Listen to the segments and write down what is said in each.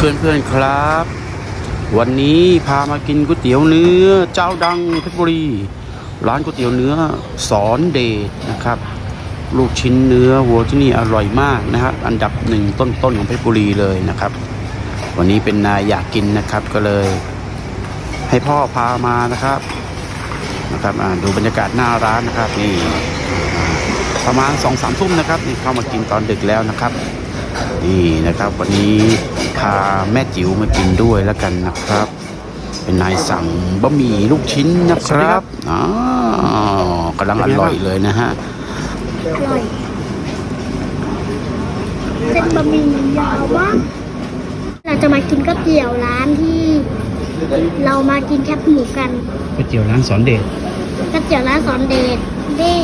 เพื่อนเพื่อนๆครับ วันนี้พามากินก๋วยเตี๋ยวเนื้อเจ้าดังเพชรบุรี ร้านก๋วยเตี๋ยวเนื้อสอนเดชนะครับ ลูกชิ้นเนื้อวัวที่นี่อร่อยมากนะครับ อันดับหนึ่งต้นๆของเพชรบุรีเลยนะครับ วันนี้เป็นนายอยากกินนะครับก็เลย ให้พ่อพามานะครับนะครับดูบรรยากาศหน้าร้านนะครับนี่ประมาณสองสามทุ่มนะครับนี่เข้ามากินตอนดึกแล้วนะครับนี่นะครับ วันนี้ พาแม่จิ๋วมากินด้วยแล้วกันนะครับ เป็นนายสั่งบะหมี่ลูกชิ้นนะครับอ๋อกำลังอร่อยเลยนะฮะอร่อยเป็นบะหมี่ยาวมากเราจะมากินก๋วยเตี๋ยวร้านที่เรามากินแคบหมูกันก๋วยเตี๋ยวร้านสอนเดชก๋วยเตี๋ยวร้านสอนเดชเด้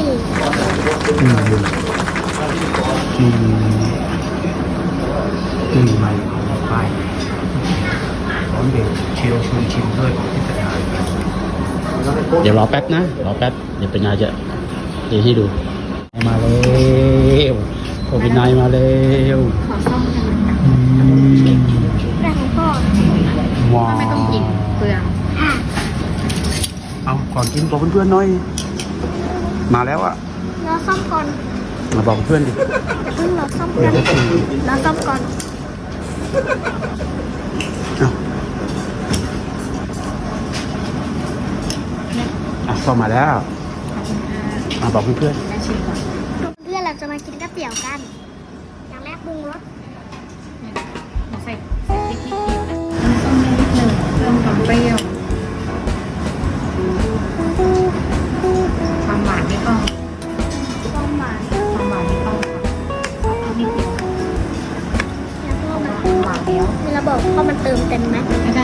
อืมอืมอืม ไปไปสอนเดชเชียวชวนชิมด้วยเดี๋ยวรอแป๊บนะ รอแป๊บ เดี๋ยวเป็นนายจะเทให้ดู มาเร็วโอ้เป็นนายมาเร็วขอซ่อมกันอืมแรกของพ่อว้าวไม่ต้องกินเปลืองค่ะเอาก่อนกินบอกเพื่อนๆหน่อย มาแล้วอะเราซ่อมก่อน มาบอกเพื่อนดิอย่าเพิ่งเราซ่อมกันเราซ่อมก่อน เอาอะเข้ามาแล้วมาบอกเพื่อนได้ชิมก่อนเพื่อนเราจะมากินก๋วยเตี๋ยวกัน อย่างแรกปรุงรสใส่ใส่พริกนิดเดียวนะน้ำส้มนิดหนึ่งเพิ่มความเปรี้ยว มีระบบพ่อมันเติมเต็มไหม ได้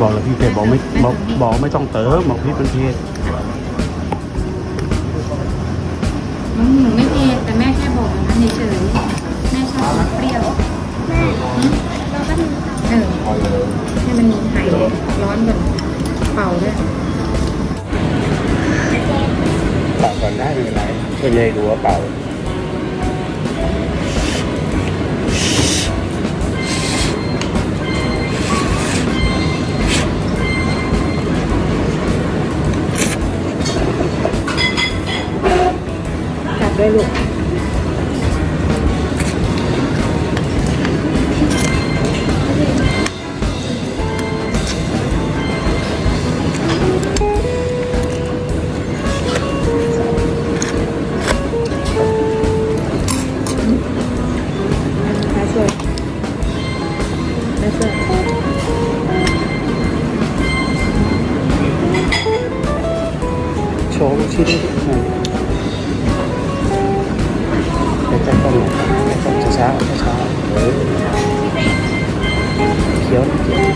บอกแล้วพี่เพจบอกไม่บอกบอกไม่ต้องเติมบอกพี่เป็นเพจน้องหนูไม่เผ็ดแต่แม่แค่บอกอย่างนั้นเฉยๆแม่ชอบรสเปรี้ยวแม่เราก็มีเออให้มันหายร้อนก่อนเป่าด้วยเป่าก่อนได้ไม่เป็นไรเพื่อนเลยดูว่าเป่า จับด้วยลูกแม่ช่ว ยแม่ช่วยโชว์ลูกชิ้นหน่อยใกล้ๆกล้องหน่อยใกล้ๆช้าช้าๆเออเคี้ยวเคี้ยว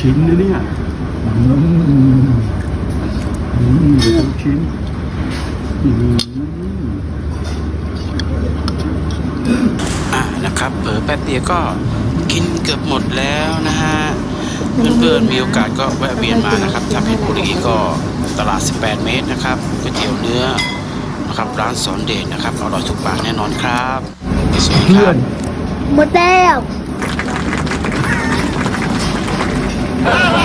ชิ้นนะเนี่ยอืมอืมลูกชิ้นอืมอะนะครับเผลอแป๊บเดียวก็กินเกือบหมดแล้วนะฮะเพื่อนๆมีโอกาสก็แวะเวียนมานะครับถ้าเพชรบุรีก็ตลาด 18 เมตรนะครับก๋วยเตี๋ยวเนื้อนะครับร้านสอนเดชนะครับอร่อยทุกปากแน่นอนครับสวัสดีครับหมดแล้ว Bravo!